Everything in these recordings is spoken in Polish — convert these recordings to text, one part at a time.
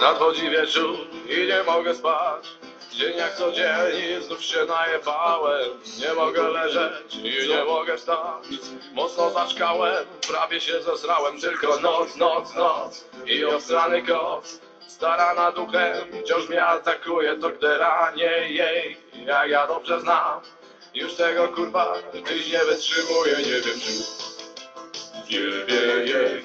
Nadchodzi wieczór i nie mogę spać. Dzień jak codziennie znów się najebałem. Nie mogę leżeć i nie mogę wstać. Mocno zaczkałem, prawie się zesrałem. Tylko noc, noc, noc i obstrany koc. Stara nad duchem wciąż mnie atakuje. To gdy ranię jej, jak ja dobrze znam. Już tego kurwa tyś nie wytrzymuje. Nie wiem czy wie, wie jej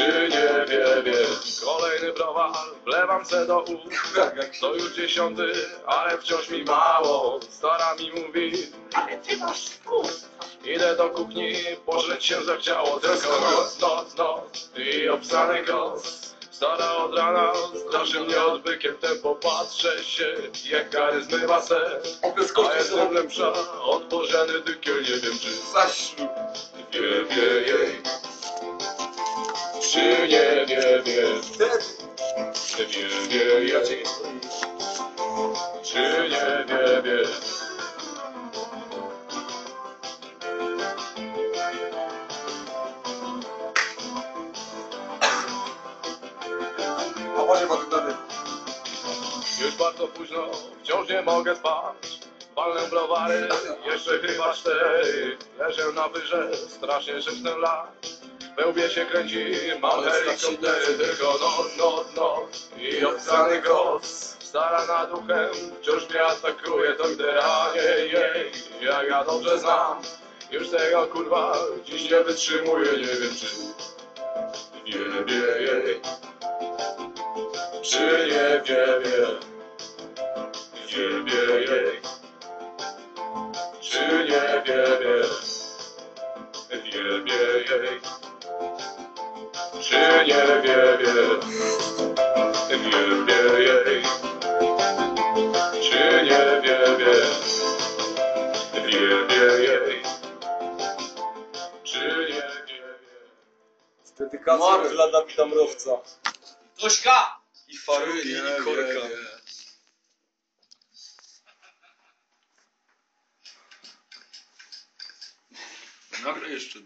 Czy nie wie, wie Kolejny browar wlewam se do ust. To już dziesiąty, ale wciąż mi mało. Stara mi mówi Ale ty masz spust. Idę do kuchni, pożyć się zechciało. Tylko noc, noc, noc i obsrany kos Stara od rana, straszy mnie odbykiem Tempo patrzę się, jak kary zmywa sen A jestem lepsza od Bożeny Dykiel Nie wiem czy Zaślub. wie, wie jej Czy nie wie, wie Wie, wie jej Czy nie wie. Już bardzo późno, wciąż nie mogę spać. Palę browary, jeszcze chyba cztery. Leżę na wyże, strasznie szepnę lat We łbie się kręci, mam helikoptery Tylko noc, noc, noc i obsrany koc Stara nad duchem, wciąż mnie atakuje To gdy ranię jej, jak ja dobrze znam Już tego kurwa dziś nie wytrzymuję Nie wiem czy wie jej. Czy nie wie, wie jej. Czy nie wie, wie wie jej Czy nie wie, wie. Wie, wie jej. Czy nie wie, wie? Wie, wie jej. Czy nie wie, wie? Z dedykacją dla Dawida Mrowca. Tośka! I Farugi, i Korka. Nagraj jeszcze